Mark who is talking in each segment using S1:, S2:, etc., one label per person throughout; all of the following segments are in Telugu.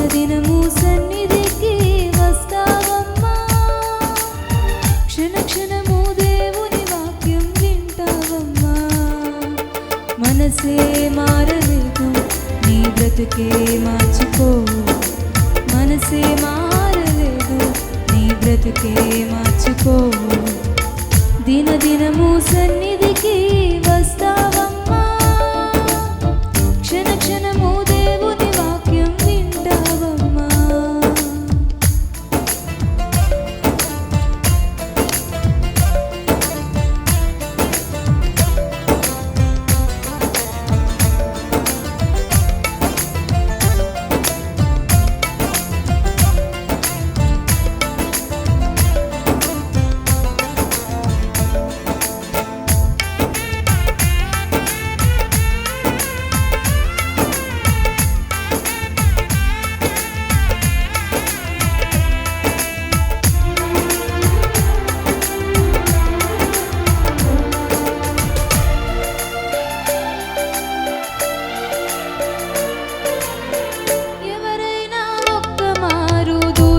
S1: అనుదినము సన్నిధికి వస్తావమ్మా. క్షణ క్షణము దేవుని వాక్యం వింటావమ్మా. మనసే మారలేదు నీ బ్రతుకే మార్చుకో. మనసే మారలేదు నీ బ్రతుకే మార్చుకో. దినదినము సన్నిధికి వస్తావమ్మా.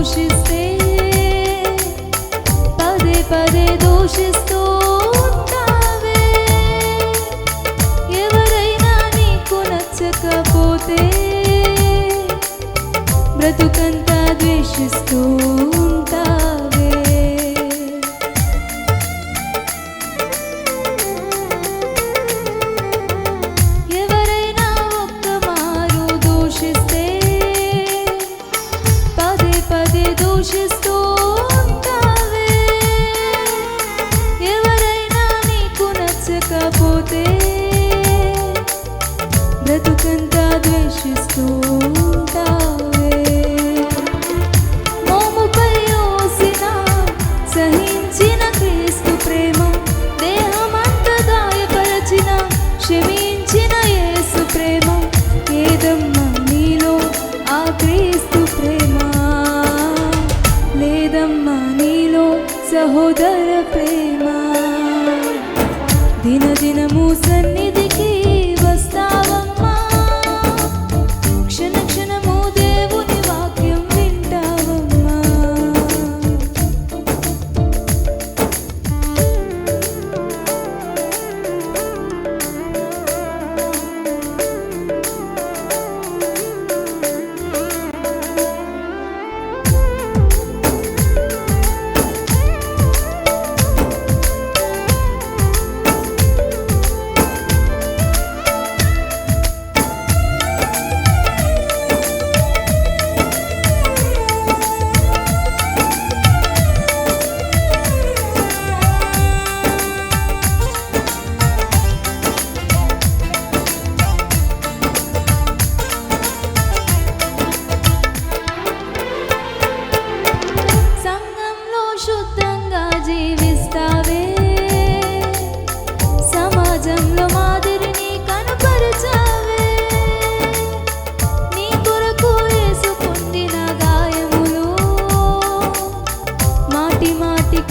S1: దూషిస్తే పదే పదే దూషిస్తూ ఉంటావే ఎవరైనా నీకు నచ్చకపోతే బ్రతుకంతా ద్వేషిస్తూ ఉంటా ద్వేషిస్తూ మోముపై ఓసిన సహించిన క్రీస్తు ప్రేమ దేహమంత గాయపరచిన క్షమించిన యేసు ప్రేమ ఏదమ్మా నీలో ఆ క్రీస్తు ప్రేమ? లేదమ్మా నీలో సహోదర ప్రేమ? దినదినము సన్నిధి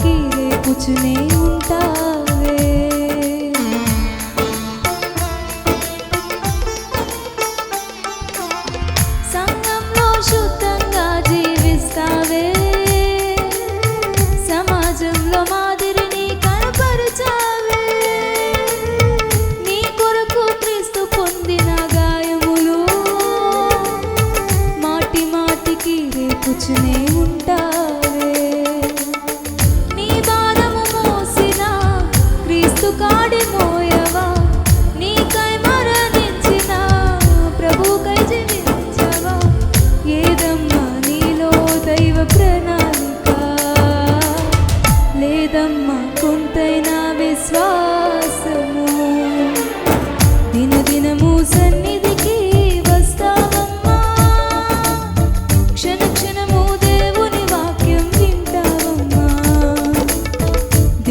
S1: किए कुछ नहीं उनका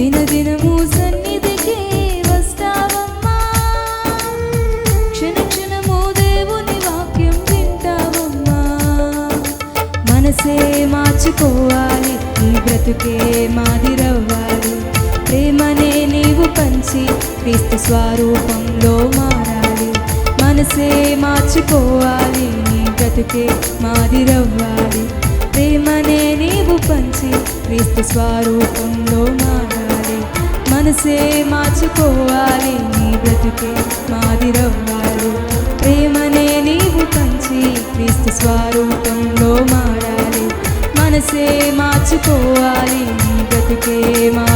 S1: దినదినము సన్నిధికి వస్తావమ్మా. క్షణ క్షణము దేవుని వాక్యం వింటావమ్మా. మనసే మార్చుకోవాలి నీ బ్రతుకే మాదిరవ్వాలి. ప్రేమనే నీవు పంచి క్రీస్తు స్వరూపంలో మారాలి. మనసే మార్చుకోవాలి నీ బ్రతుకే మాదిరవ్వాలి. ప్రేమనే నీవు పంచి క్రీస్తు స్వరూపంలో మారాలి. మనసే మార్చుకోవాలి నీ బ్రతుకే మాదిరవ్వాలి ప్రేమనే నీవు పంచి క్రీస్తు స్వరూపంలో మారాలి. మనసే మార్చుకోవాలి నీ బ్రతుకే మా